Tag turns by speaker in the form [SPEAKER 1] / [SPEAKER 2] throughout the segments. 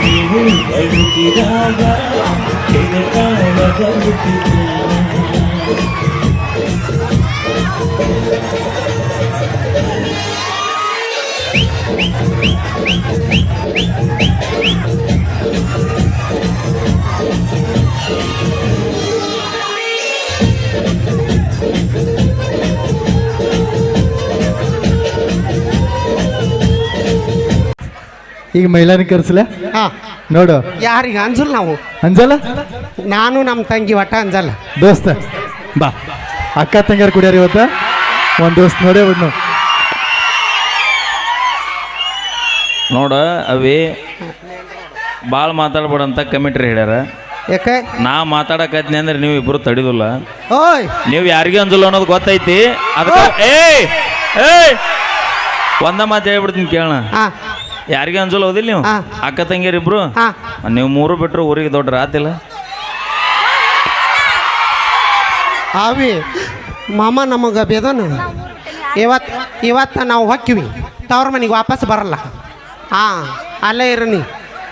[SPEAKER 1] நீவும் கழுத்திராக எதற்காக கழுத்திராக
[SPEAKER 2] ಈಗ ಮಹಿಳಾನ ಕರ್ಸಲ?
[SPEAKER 3] ಹಾ.
[SPEAKER 2] ನೋಡು.
[SPEAKER 3] ಯಾರಿಗೆ? ಅನ್ಸಲ್ಲ ನಾವು.
[SPEAKER 2] ಅಂಜಲ್ಲ
[SPEAKER 3] ನಾನು ನಮ್ಮ ತಂಗಿ ಒಟ್ಟ ಅಂಜಲ್ಲ
[SPEAKER 2] ದೋಸ್ತ. ಬಾ. ಅಕ್ಕ ತಂಗಾರ ಕುಡಿಯಾರ ಇವತ್ತ? ಒಂದು ದೋಸ್ತ್ ನೋಡೇ ಬಿಡ್ನು.
[SPEAKER 4] ನೋಡ ಅವಿ ಭಾಳ ಮಾತಾಡ್ಬೇಡಂತ ಕಮಿಟ್ರಿ ಹೇಳ್ಯಾರ.
[SPEAKER 3] ಯಾಕೆ?
[SPEAKER 4] ನಾ ಮಾತಾಡಕತ್ನಿ ಅಂದ್ರೆ ನೀವು ಇಬ್ರು ತಡಿದಿಲ್ಲ.
[SPEAKER 3] ಓಯ್.
[SPEAKER 4] ನೀವು ಯಾರಿಗೆ ಅಂಜಲ್ಲ ಅನ್ನೋದು ಗೊತ್ತೈತಿ? ಅದಕ್ಕೆ ಏಯ್ ಏಯ್. ಒಂದ ಮಾತು ಹೇಳ್ಬಿಡ್ತೀನಿ ಕೇಳೋಣ.
[SPEAKER 3] ಹಾ.
[SPEAKER 4] ಯಾರಿಗೆ ಅಂಜಲ್ ಹೋದಿಲ್ಲ ನೀವು?
[SPEAKER 3] ಹಾ.
[SPEAKER 4] ಅಕ್ಕ ತಂಗಿಯರಿಬ್ರು?
[SPEAKER 3] ಹಾ.
[SPEAKER 4] ನೀವು ಮೂರು ಬಿಟ್ಟರು ಊರಿಗೆ ದೊಡ್ಡ ರಾತಿಲ್ಲ?
[SPEAKER 3] ಅವಿ ಮಾಮ ನಮಗೆ ಬೇದನ? ಇವತ್ತು ಇವತ್ತು ನಾವು ಹೊಕ್ಕಿವಿ. ತವ್ರ ಮನೆಗೆ ವಾಪಸ್ ಬರಲ್ಲ. ಹಾಂ ಅಲ್ಲೇ ಇರನಿ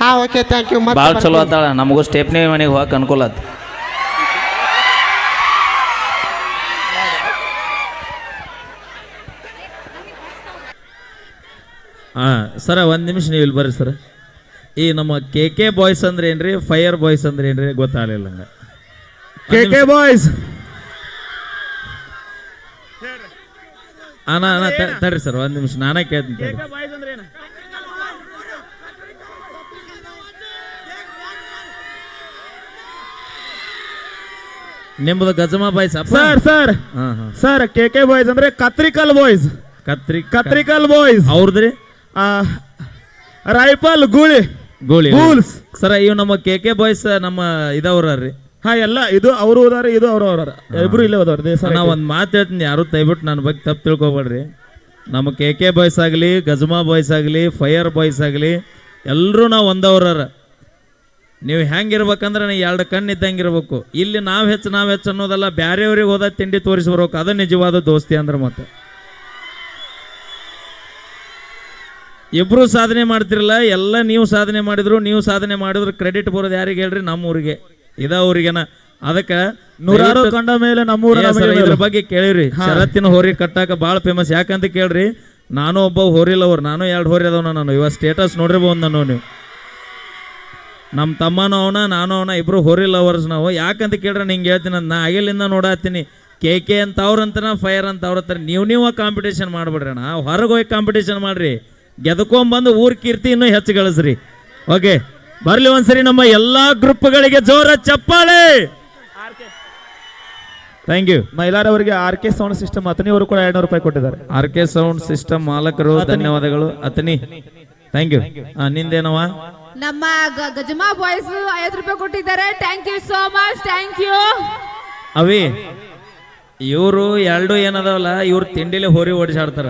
[SPEAKER 3] ಹಾಂ ಓಕೆ ಥ್ಯಾಂಕ್ ಯು
[SPEAKER 4] ಭಾಳ ಚಲೋ ಆತಾಳ. ನಮಗೂ ಸ್ಟೆಪ್ನಿ ಮನೆಗೆ ಹೋಗಕ್ಕೆ ಅನುಕೂಲ ಆತ. ಹಾಂ ಸರ ಒಂದು ನಿಮಿಷ ನೀವು ಇಲ್ಲಿ ಬರ್ರಿ ಸರ್. ಈ ನಮ್ಮ ಕೆ ಕೆ ಬಾಯ್ಸ್ ಅಂದ್ರೆ ಏನ್ರಿ? ಫೈರ್ ಬಾಯ್ಸ್ ಅಂದ್ರೆ ಏನ್ರಿ? ಗೊತ್ತಾಗಲಿಲ್ಲ ನಂಗೆ. ಕೆ ಕೆ ಬಾಯ್ಸ್ ಅಣ್ಣ ತಡ್ರಿ ಸರ್ ಒಂದು ನಿಮಿಷ ನಾನೇ ಕೇಳ್ತೀನಿ ತಡ್ರಿ. ನಿಮ್ಮದು ಗಜಮಾ ಬಾಯ್ಸ್ ಅಪ್ಪ?
[SPEAKER 5] ಸರ್ ಸರ್
[SPEAKER 4] ಹಾಂ ಹಾಂ.
[SPEAKER 5] ಸರ್ ಕೆ ಕೆ ಬಾಯ್ಸ್ ಅಂದ್ರೆ ಕತ್ರಿಕಲ್ ಬಾಯ್ಸ್
[SPEAKER 4] ಕತ್ರಿ
[SPEAKER 5] ಕತ್ರಿಕಲ್ ಬಾಯ್ಸ್
[SPEAKER 4] ಅವ್ರದ್ರಿ?
[SPEAKER 5] ರೈಫಲ್ ಗೂಳಿ.
[SPEAKER 4] ಗೋಳಿ.
[SPEAKER 5] ಗೂಲ್ಸ್.
[SPEAKER 4] ಸರ ಇವ್ ನಮ್ಮ ಕೆ ಕೆ ಬಾಯ್ಸ್ ನಮ್ಮ ಇದವ್ರಿ
[SPEAKER 5] ಹಾ ಎಲ್ಲ ಇದು ಅವರು ಹೋದಾರ ಇದು ಅವರು ಅವ್ರ ಇಬ್ರು ಇಲ್ಲೇ ಹೋದವ್ರ ದೇಶ
[SPEAKER 4] ನಾ ಒಂದು ಮಾತು ಹೇಳ್ತೀನಿ ಯಾರು ದಯವಿಟ್ಟು ನನ್ನ ಬಗ್ಗೆ ತಪ್ಪು ತಿಳ್ಕೊಬೇಡ್ರಿ. ನಮ್ಮ ಕೆ ಕೆ ಬಾಯ್ಸ್ ಆಗಲಿ ಗಜಮಾ ಬಾಯ್ಸ್ ಆಗಲಿ ಫೈರ್ ಬಾಯ್ಸ್ ಆಗಲಿ ಎಲ್ಲರೂ ನಾವು ಒಂದವ್ರ ನೀವು ಹೆಂಗಿರ್ಬೇಕಂದ್ರೆ ನೀವು ಎರಡು ಕಣ್ಣು ಇದ್ದಂಗೆ ಇರ್ಬೇಕು ಇಲ್ಲಿ ನಾವು ಹೆಚ್ಚು ನಾವು ಹೆಚ್ಚು ಅನ್ನೋದಲ್ಲ ಬ್ಯಾರೆಯವ್ರಿಗೆ ಹೋದ ತಿಂಡಿ ತೋರಿಸಿ ಬರ್ಬೇಕು. ಅದು ನಿಜವಾದ ದೋಸ್ತಿ ಅಂದ್ರೆ ಮತ್ತೆ. ಇಬ್ರು ಸಾಧನೆ ಮಾಡ್ತಿರಲ್ಲ ಎಲ್ಲ ನೀವು ಸಾಧನೆ ಮಾಡಿದ್ರು ನೀವು ಸಾಧನೆ ಮಾಡಿದ್ರು ಕ್ರೆಡಿಟ್ ಬರೋದು ಯಾರಿಗೆ ಹೇಳ್ರಿ? ನಮ್ಮ ಊರಿಗೆ ಇದ ಊರಿಗೆನ. ಅದಕ್ಕೆ
[SPEAKER 5] ನೂರಾರು ಕಂಡ ಮೇಲೆ ನಮ್ಮೂರ
[SPEAKER 4] ಇದ್ರ ಬಗ್ಗೆ ಕೇಳಿರಿ. ಶರತ್ತಿನ ಹೋರಿ ಕಟ್ಟಾಕ ಭಾಳ ಫೇಮಸ್ ಯಾಕಂತ ಕೇಳ್ರಿ ನಾನು ಒಬ್ಬ ಹೋರಿ ಲವರ್ ನಾನು ಎರಡು ಹೋರಿ ಅದಾವ ನಾನು. ಇವಾಗ ಸ್ಟೇಟಸ್ ನೋಡಿರ್ಬೋದು ನಾನು ನೀವು. ನಮ್ಮ ತಮ್ಮನೂ ಅವನ ನಾನು ಅವನ ಇಬ್ರು ಹೋರಿ ಲವರ್ಸ್ ನಾವು. ಯಾಕಂತ ಕೇಳ್ರೆ ನಿಂಗೆ ಹೇಳ್ತೀನಿ ನಾ ಆಗಿಲಿಂದ ನೋಡತ್ತೀನಿ ಕೆ ಕೆ ಅಂತ ಅವ್ರಂತನ ಫೈರ್ ಅಂತ ಅವ್ರ ಹತ್ರ. ನೀವು ನೀವು ಕಾಂಪಿಟೇಷನ್ ಮಾಡ್ಬಿಡ್ರಿ ಅಣ್ಣ. ಹೊರಗೆ ಹೋಗಿ ಕಾಂಪಿಟೇಷನ್ ಮಾಡ್ರಿ. ಗೆದ್ಕೊಂಬಂದು ಊರ್ ಕೀರ್ತಿ ಇನ್ನೂ ಹೆಚ್ಚು ಗಳಿಸ್ರಿ. ಓಕೆ ಬರ್ಲಿ ಒಂದ್ಸರಿ ನಮ್ಮ ಎಲ್ಲಾ ಗ್ರೂಪ್ಗಳಿಗೆ ಜೋರ ಚಪ್ಪಾಳೆ. Thank you
[SPEAKER 5] ಮೈಲಾರವರಿಗೆ R K sound system Athani ಅವರು ಕೂಡ ಎರಡ್ನೂರು ರೂಪಾಯಿ ಕೊಟ್ಟಿದ್ದಾರೆ.
[SPEAKER 4] ಆರ್ ಕೆ ಸೌಂಡ್ ಸಿಸ್ಟಮ್ ಮಾಲಕರು ಧನ್ಯವಾದಗಳು. ಅತನಿ ಥ್ಯಾಂಕ್ ಯು ನಿಂದೇನವ
[SPEAKER 6] ನಮ್ಮ ಗಜಮಾ ಬಾಯ್ಸ್ ಐವತ್ತು ರೂಪಾಯಿ ಕೊಟ್ಟಿದ್ದಾರೆ. Thank you so much thank you
[SPEAKER 4] ಅವಿ ಇವರು ಎರಡು ಏನದವಲ್ಲ ಇವ್ರು ತಿಂಡಿಲಿ ಹೋರಿ ಓಡಿಸಾಡ್ತಾರ.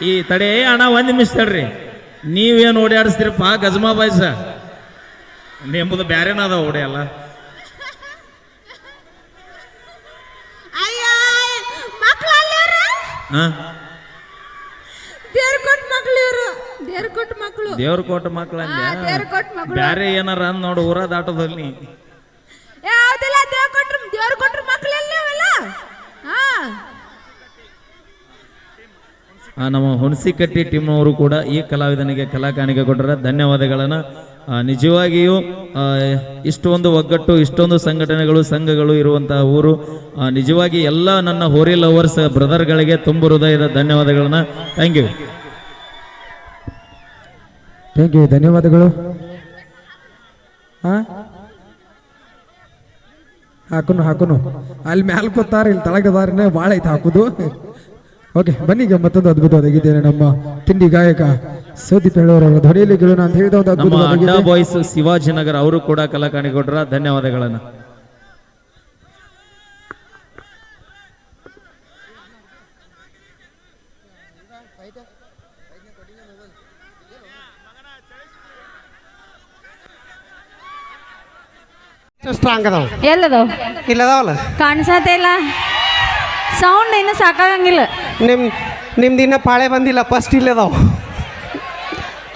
[SPEAKER 4] ಈ ತಡೆ ಅಣ್ಣ ಒಂದು ನಿಮಿಷ ತಡ್ರಿ ನೀವೇನು ಓಡಾಡಿಸ್ತೀರಪ್ಪ ಗಜಮಾ ಬಾಯ್ಸ? ನಿಮ್ಮದು ಬ್ಯಾರೇನ ಅದ
[SPEAKER 6] ಮಕ್ಕಳು
[SPEAKER 4] ಹಾ?
[SPEAKER 6] ದೇವ್ರ ಕೊಟ್ಟ ಮಕ್ಳು.
[SPEAKER 4] ಮಕ್ಳು. ಬ್ಯಾರೆ ಏನಾರ ಅಂದ್ ನೋಡು ಊರ ದಾಟೋದಲ್ಲಿ
[SPEAKER 6] ಯಾವ್ದೆಲ್ಲ ದೇವ್ರ ಕೊಟ್ರು ದೇವ್ರ ಕೊಟ್ರ ಮಕ್ಳು ಎಲ್ಲಿ ಅವೆಲ್ಲ ಹಾ
[SPEAKER 4] ಆ, ನಮ್ಮ ಹುಣಸಿಕಟ್ಟಿ ಟೀಮ್ನವರು ಕೂಡ ಈ ಕಲಾವಿದನಿಗೆ ಕಲಾ ಕಾಣಿಕೆ ಕೊಟ್ಟರೆ ಧನ್ಯವಾದಗಳನ್ನು. ನಿಜವಾಗಿಯೂ ಇಷ್ಟೊಂದು ಒಗ್ಗಟ್ಟು, ಇಷ್ಟೊಂದು ಸಂಘಟನೆಗಳು, ಸಂಘಗಳು ಇರುವಂತಹ ಊರು. ನಿಜವಾಗಿ ಎಲ್ಲ ನನ್ನ ಹೋರಿ ಲವರ್ಸ್ ಬ್ರದರ್ಗಳಿಗೆ ತುಂಬ ಹೃದಯದ ಧನ್ಯವಾದಗಳನ್ನ. ಥ್ಯಾಂಕ್ ಯು
[SPEAKER 2] ಥ್ಯಾಂಕ್ ಯು ಧನ್ಯವಾದಗಳು. ಹಾಂ ಹಾಕುನು ಹಾಕುನು. ಅಲ್ಲಿ ಮ್ಯಾಲ ಕೂತಾರ, ಇಲ್ಲಿ ತಳಗದಾರನೇ ಭಾಳ ಐತೆ ಹಾಕುದು. ಓಕೆ ಬನ್ನಿ ಈಗ ಮತ್ತೊಂದು ಅದ್ಭುತವಾದ ಗೀತೆಯನ್ನು ನಮ್ಮ ತಿಂಡಿ ಗಾಯಕ ಸೌದಿ ಹೇಳೋರವರ ಧ್ವನಿಯಲ್ಲಿ ಕೇಳೋಣ ಅಂತ ಹೇಳಿದ ಒಂದು
[SPEAKER 4] ನಮ್ಮ
[SPEAKER 2] ಅದ್ಭುತವಾದ
[SPEAKER 4] ಅಡ್ಡಾ
[SPEAKER 2] ಗೀತೆ.
[SPEAKER 4] ಬಾಯ್ಸ್ ಶಿವಾಜಿನಗರ್ ಅವರು ಕೂಡ ಕಲಾ ಕೊಟ್ರ ಕೊಟ್ಟರ ಧನ್ಯವಾದಗಳನ್ನು
[SPEAKER 3] ಸ್ಟ್ರಾಂಗ್ ಅದಾವ?
[SPEAKER 7] ಎಲ್ಲದು
[SPEAKER 3] ಇಲ್ಲದಾವಲ್ಲ?
[SPEAKER 7] ಕಾಣಿಸತ್ತೆ ಇಲ್ಲ. ಸೌಂಡ್ ಏನು ಸಾಕಾಗಂಗಿಲ್ಲ.
[SPEAKER 3] ನಿಮ್ಮ ನಿಮ್ದು ಇನ್ನೂ ಪಾಳೆ ಬಂದಿಲ್ಲ ಫಸ್ಟ್ ಇಲ್ಲದಾವು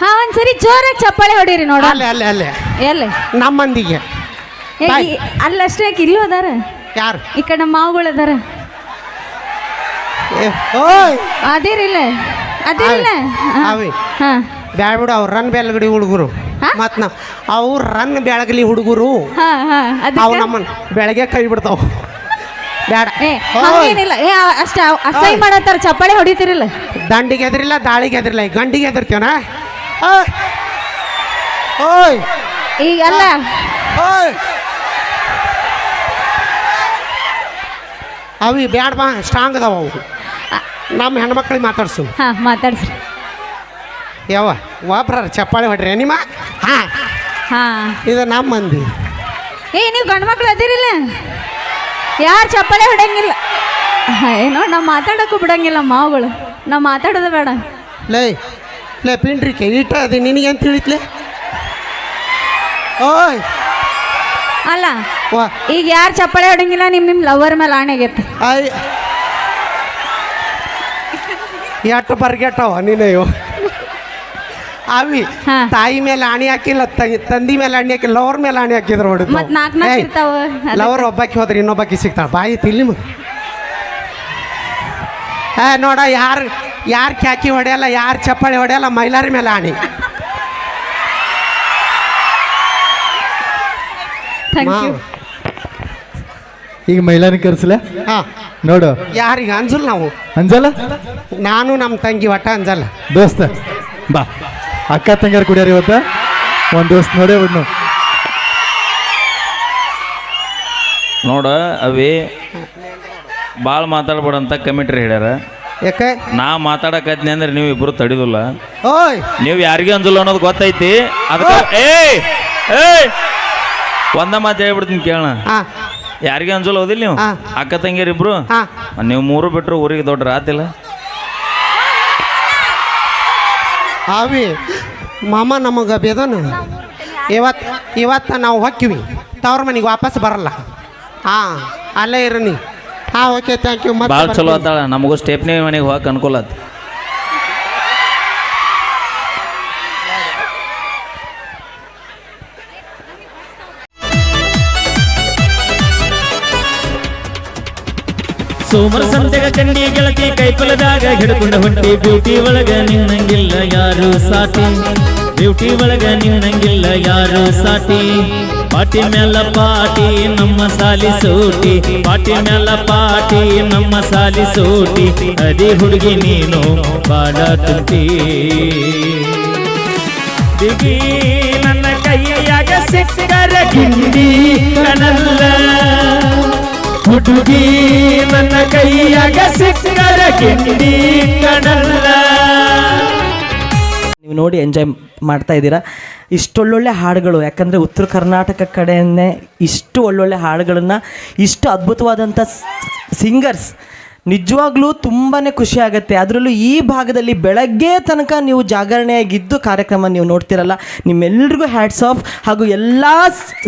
[SPEAKER 6] ಹಾ ಒಂದ್ಸರಿ ಜೋರಾಗಿ ಚಪ್ಪಾಳೆ ಹೊಡೀರಿ ನೋಡ.
[SPEAKER 3] ಅಲ್ಲೇ ಅಲ್ಲೇ ಅಲ್ಲೇ.
[SPEAKER 6] ಎಲ್ಲಿ?
[SPEAKER 3] ನಮ್ಮ ಮಂದಿಗೆ
[SPEAKER 6] ಏ,
[SPEAKER 3] ಬಾಯ್.
[SPEAKER 6] ಈ- ಅಲ್ಲಷ್ಟೇ ಯಾಕೆ ಇಲ್ಲೂ ಅದಾರ?
[SPEAKER 3] ಯಾರು?
[SPEAKER 6] ಈ ಕಡೆ ನಮ್ಮ ಮಾವುಗಳು ಅದಾರ.
[SPEAKER 3] ಏ, ಓಯ್!
[SPEAKER 6] ಅದಿರಿಲ್ಲ. ಅದಿರಿಲ್ಲ.
[SPEAKER 3] ಅವಿ
[SPEAKER 6] ಹಾ
[SPEAKER 3] ಬ್ಯಾಡ ಬಿಡು ಅವ್ರು ರನ್ ಬೆಳಗಡಿ ಹುಡುಗರು.
[SPEAKER 6] ಹಾ?
[SPEAKER 3] ಮತ್ತು ನಾವು ಅವ್ರು ರನ್ ಬೆಳಗಲಿ ಹುಡುಗರು.
[SPEAKER 6] ಹಾ ಹಾ
[SPEAKER 3] ಅವು
[SPEAKER 6] ಅದಕ್ಕೆ
[SPEAKER 3] ನಮ್ಮನ್ನ ಬೆಳಗ್ಗೆ ಕೈ ಬಿಡ್ತಾವ. ಬ್ಯಾಡ
[SPEAKER 6] ಏ
[SPEAKER 3] ಓಯ್.
[SPEAKER 6] ಹಂಗೇನಿಲ್ಲ. ಏ ಅಷ್ಟ ಅಸಹ್ಯ ಮಾಡತ್ತಾರ ಚಪ್ಪಾಳೆ ಹೊಡಿತಿರಲ್ಲ.
[SPEAKER 3] ದಂಡಿಗೆ ಎದ್ರಿಲ್ಲ ದಾಳಿಗೆ ಎದ್ರಿಲ್ಲ ಈ ಗಂಡಿಗೆ ಎದ್ರತೀವನ ಓಯ್.
[SPEAKER 6] ಈಗ ಅಲ್ಲ
[SPEAKER 3] ಓಯ್. ಅವಿ ಬ್ಯಾಡ ಬಾ ಸ್ಟ್ರಾಂಗ್ ಅದಾವ ಅವು. ನಮ್ಮ ಹೆಣ್ಮಕ್ಳಿಗೆ ಮಾತಾಡ್ಸು.
[SPEAKER 6] ಹಾ ಮಾತಾಡ್ಸ್ರಿ.
[SPEAKER 3] ಯಾವ ವಾಪ್ರ ಚಪ್ಪಾಳೆ ಹೊಡ್ರಿ ನಿಮ್ಮ? ಹಾ.
[SPEAKER 6] ಹಾ.
[SPEAKER 3] ಇದು ನಮ್ಮ ಮಂದಿ
[SPEAKER 6] ಏ ನೀವು ಗಂಡು ಮಕ್ಳು ಅದಿರಿಲ್ಲ? ಯಾರು ಚಪ್ಪಾಳೆ ಹೊಡಂಗಿಲ್ಲ ಏನೋ ನಾವು ಮಾತಾಡೋಕ್ಕೂ ಬಿಡಂಗಿಲ್ಲ ಮಾವುಗಳು. ನಾವು ಮಾತಾಡೋದು ಬೇಡ.
[SPEAKER 3] ಲೇ ಲೇ ಪಿಂಡ್ರಿಕೆ ಈಟ ನಿನಗೆ ಅಂತ ತಿಳಿತ್ಲೆ? ಓಯ್!
[SPEAKER 6] ಅಲ್ಲ
[SPEAKER 3] ವಾ.
[SPEAKER 6] ಈಗ ಯಾರು ಚಪ್ಪಾಳೆ ಹೊಡಂಗಿಲ್ಲ ನಿಮ್ಮ ನಿಮ್ಮ ಲವರ್ ಮೇಲೆ ಆಣೆಗೈತೆ
[SPEAKER 3] ಆಯ್. ಎಟ್ಟು ಬರ್ಗೆಟ್ಟವ ನೀನು ಇವು? ಅವಿ
[SPEAKER 6] ಹಾ.
[SPEAKER 3] ತಾಯಿ ಮೇಲೆ ಆಣಿ ಹಾಕಿಲ್ಲ ತ- ತಂದಿ ಮೇಲೆ ಆಣಿ ಹಾಕಿಲ್ಲ ಲವರ್ ಮೇಲೆ ಆಣಿ ಹಾಕಿದ್ರು ಹೊಡೆದು
[SPEAKER 6] ಮತ್ ನಾಲ್ಕ್ ನಾಲ್ಕ್ ಇರ್ತಾವ. ಅದಕ್ಕೆ.
[SPEAKER 3] ಲವರ್ ಒಬ್ಬಾಕಿ ಹೋದ್ರೆ ಇನ್ನೊಬ್ಬಾಕಿ ಸಿಗ್ತಾಳ. ಬಾಯಿ ತಿಲ್ಲಿ ಮಗ ನೋಡ ಯಾರು ಯಾರು ಕ್ಯಾಕಿ ಹೊಡೆಯಲ್ಲ ಯಾರು ಚಪ್ಪಾಳಿ ಹೊಡೆಯಲ್ಲ ಮೈಲಾರಿ ಮೇಲೆ ಆಣಿ.
[SPEAKER 6] ಥ್ಯಾಂಕ್ ಯು
[SPEAKER 2] ಈಗ ಮೈಲಾನಿ ಕರ್ಸಲ?
[SPEAKER 3] ಹಾ.
[SPEAKER 2] ನೋಡು.
[SPEAKER 3] ಯಾರಿಗೆ ಅಂಜಲ್ ನಾವು?
[SPEAKER 2] ಅಂಜಲ್ಲ
[SPEAKER 3] ನಾನು ನಮ್ಮ ತಂಗಿ ಒಟ್ಟ ಅಂಜಲ್ಲ
[SPEAKER 2] ದೋಸ್ತ ಬಾ. ಅಕ್ಕ ತಂಗಿಯರು ಕುಡಿಯಾರ ಇವತ್ತ? ಒಂದ್ ದಿವಸ ನೋಡೇ ಬಿಡ್ನು.
[SPEAKER 4] ನೋಡ ಅವಿ ಭಾಳ ಮಾತಾಡ್ಬೇಡ ಅಂತ ಕಮಿಟ್ರಿ ಹೇಳ್ಯಾರ.
[SPEAKER 3] ಯಾಕೆ?
[SPEAKER 4] ನಾ ಮಾತಾಡಕತ್ನಿ ಅಂದ್ರೆ ನೀವು ಇಬ್ರು ತಡಿದಿಲ್ಲ.
[SPEAKER 3] ಓಯ್!
[SPEAKER 4] ನೀವು ಯಾರಿಗೆ ಅಂಜಲ್ಲ ಅನ್ನೋದು ಗೊತ್ತೈತಿ. ಅದಕ್ಕೆ ಏಯ್! ಏಯ್! ಒಂದ ಮಾತು ಹೇಳ್ಬಿಡ್ತೀನಿ ಕೇಳೋಣ.
[SPEAKER 3] ಹಾ.
[SPEAKER 4] ಯಾರಿಗೆ ಅಂಜಲ್ಲ ಓದಿಲ್ಲ ನೀವು?
[SPEAKER 3] ಹಾ.
[SPEAKER 4] ಅಕ್ಕ ತಂಗಿಯರಿಬ್ರು?
[SPEAKER 3] ಹಾ.
[SPEAKER 4] ನೀವು ಮೂರು ಬಿಟ್ರು ಊರಿಗೆ ದೊಡ್ಡ ರಾತಿಲ್ಲ
[SPEAKER 3] ಅವಿ ಮಾಮ ನಮಗೆ ಬೇದನು. ಇವತ್ತು ಇವತ್ತು ನಾವು ಹೊಕ್ಕಿವಿ. ತವ್ರ ಮನೆಗೆ ವಾಪಸ್ ಬರಲ್ಲ. ಹಾಂ ಅಲ್ಲೇ ಇರನಿ ಹಾಂ ಓಕೆ ಥ್ಯಾಂಕ್ ಯು
[SPEAKER 4] ಭಾಳ
[SPEAKER 3] ಮತ್ತೆ
[SPEAKER 4] ಚಲೋ ಅದಾಳ. ನಮಗೂ ಸ್ಟೆಪ್ನಿ ಮನೆಗೆ ಹೋಗಕ್ಕೆ ಅನುಕೂಲ ಆತು. ಸೋಮರ ಸಂತೆಗ ಚಂಡಿ ಗೆಳತಿ ಕೈಪಲದಾಗ ಹಿಡ್ಕೊಂಡು ಹೊಂಟಿ ಬ್ಯೂಟಿ ಒಳಗ ನಿನ್ನಂಗಿಲ್ಲ ಯಾರು ಸಾಟಿ ಬ್ಯೂಟಿ ಒಳಗ ನಿನ್ನಂಗಿಲ್ಲ ಯಾರು ಸಾಟಿ ಪಾಟಿ ಮೇಲ ಪಾಟಿ ನಮ್ಮ ಸಾಲಿ ಸೋಟಿ. ಪಾಟಿ ಮೇಲ ಪಾಟಿ ನಮ್ಮ ಸಾಲಿ ಸೂಟಿ. ಅದಿ ಹುಡುಗಿ ನೀನು ಬಾಡ ತುಂಟಿ. ದಿಗಿ ನನ್ನ ಕೈಯಾಗ ಸಿಕ್ಕರ ಗಿಂಡಿ ಕಣಲ್ಲ ಹುಡುಗಿ ನನ್ನ ಕೈಯಾಗ
[SPEAKER 7] ನೀವು ನೋಡಿ ಎಂಜಾಯ್ ಮಾಡ್ತಾ ಇದ್ದೀರಾ. ಇಷ್ಟೊಳ್ಳೊಳ್ಳೆ ಹಾಡುಗಳು, ಯಾಕಂದರೆ ಉತ್ತರ ಕರ್ನಾಟಕ ಕಡೆಯೇ ಇಷ್ಟು ಒಳ್ಳೊಳ್ಳೆ ಹಾಡುಗಳನ್ನು, ಇಷ್ಟು ಅದ್ಭುತವಾದಂಥ ಸಿಂಗರ್ಸ್ ನಿಜವಾಗ್ಲೂ ತುಂಬಾ ಖುಷಿ ಆಗುತ್ತೆ. ಅದರಲ್ಲೂ ಈ ಭಾಗದಲ್ಲಿ ಬೆಳಗ್ಗೆ ತನಕ ನೀವು ಜಾಗರಣೆಯಾಗಿದ್ದು ಕಾರ್ಯಕ್ರಮ ನೀವು ನೋಡ್ತಿರಲ್ಲ. ನಿಮ್ಮೆಲ್ರಿಗೂ ಹ್ಯಾಟ್ಸ್ ಆಫ್ ಹಾಗೂ ಎಲ್ಲ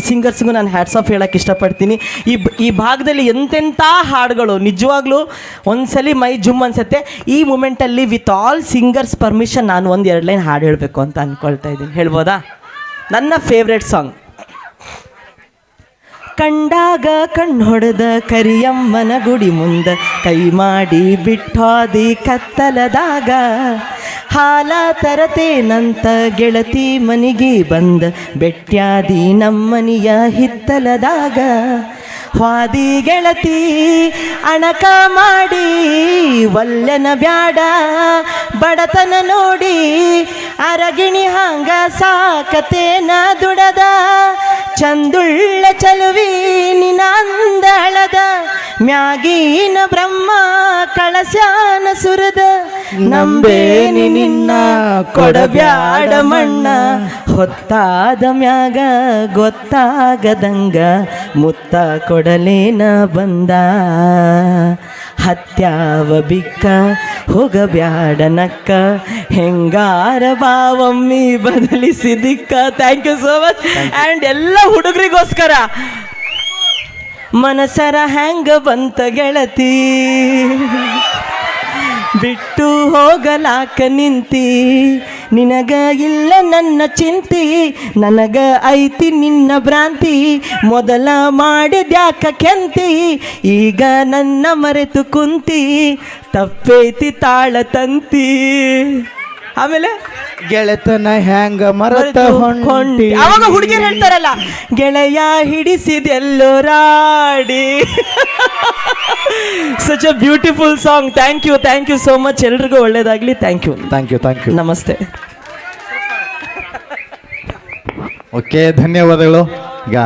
[SPEAKER 7] ಸಿಂಗರ್ಸ್ಗೂ ನಾನು ಹ್ಯಾಟ್ಸ್ ಆಫ್ ಹೇಳೋಕ್ಕೆ ಇಷ್ಟಪಡ್ತೀನಿ. ಈ ಈ ಭಾಗದಲ್ಲಿ ಎಂತೆಂಥ ಹಾಡುಗಳು, ನಿಜವಾಗ್ಲೂ ಒಂದ್ಸಲಿ ಮೈ ಜುಮ್ ಅನ್ಸುತ್ತೆ. ಈ ಮೂಮೆಂಟಲ್ಲಿ ವಿತ್ ಆಲ್ ಸಿಂಗರ್ಸ್ ಪರ್ಮಿಷನ್ ನಾನು ಒಂದು ಎರಡು ಲೈನ್ ಹಾಡು ಹೇಳಬೇಕು ಅಂತ ಅಂದ್ಕೊಳ್ತಾ ಇದ್ದೀನಿ. ಹೇಳ್ಬೋದಾ? ನನ್ನ ಫೇವ್ರೆಟ್ ಸಾಂಗ್ ಕಂಡಾಗ ಕಣ್ಣೊಡೆದ ಕರಿಯಮ್ಮನ ಗುಡಿ ಮುಂದ ಕೈ ಮಾಡಿ ಬಿಟ್ಟೋದಿ ಕತ್ತಲದಾಗ. ಹಾಲ ತರತೇನಂತ ಗೆಳತಿ ಮನಿಗೆ ಬಂದ ಬೆಟ್ಟ್ಯಾದಿ ನಮ್ಮನಿಯ ಹಿತ್ತಲದಾಗ. ಹಾದಿ ಗೆಳತಿ, ಅಣಕ ಮಾಡಿ ಒಲ್ಲೆನ ಬ್ಯಾಡ, ಬಡತನ ನೋಡಿ ಅರಗಿಣಿ ಹಂಗ ಸಾಕತೇನ ದುಡದ. ಚಂದುಳ್ಳ ಚಲುವಿ ನಿನಂದಳದ ಮ್ಯಾಗೀನ ಬ್ರಹ್ಮ ಕಳಸ್ಯಾನ ಸುರದ ನಂಬೇನಿ ನಿನ್ನ ಕೊಡಬ್ಯಾಡ ಮಣ್ಣ ಹೊತ್ತಾದ ಮ್ಯಾಗ ಗೊತ್ತಾಗದಂಗ ಮುತ್ತ ಕೊಡಲೇನ ಬಂದ. ಹತ್ಯಾವ ಬಿಕ್ಕ ಹೋಗಬ್ಯಾಡ ನಕ್ಕ ಹೆಂಗಾರ ಬಾವಮ್ಮಿ ಬದಲಿಸಿದಿಕ್ಕ. Thank you so much and ಎಲ್ಲ ಹುಡುಗರಿಗೋಸ್ಕರ ಮನಸರ ಹ್ಯಾಂಗ ಬಂತ ಗೆಳತಿ? ಬಿಟ್ಟು ಹೋಗಲಾಕ ನಿಂತಿ? ನಿನಗ ಇಲ್ಲ ನನ್ನ ಚಿಂತಿ, ನನಗ ಐತಿ ನಿನ್ನ ಭ್ರಾಂತಿ. ಮೊದಲ ಮಾಡಿದ್ಯಾಕ ಕೆಂತಿ, ಈಗ ನನ್ನ ಮರೆತು ಕುಂತಿ. ತಪ್ಪೈತಿ ತಾಳ ತಂತಿ. ಆಮೇಲೆ
[SPEAKER 8] ಗೆಳೆತನ ಹ್ಯಾಂಗ ಮರತ ಹೊಂಟಿ.
[SPEAKER 7] ಹೊಂಟಿ. ಅವಾಗ ಹುಡುಗಿಯರು ಹೇಳ್ತಾರಲ್ಲ ಗೆಳೆಯ ಹಿಡಿಸಿದೆಲ್ಲೋ ರಾಡಿ such a beautiful song thank you thank you so much ಎಲ್ರಿಗೂ ಒಳ್ಳೇದಾಗ್ಲಿ. Thank you
[SPEAKER 8] thank you thank you
[SPEAKER 7] ನಮಸ್ತೆ.
[SPEAKER 8] ಓಕೆ ಧನ್ಯವಾದಗಳು. ಈಗ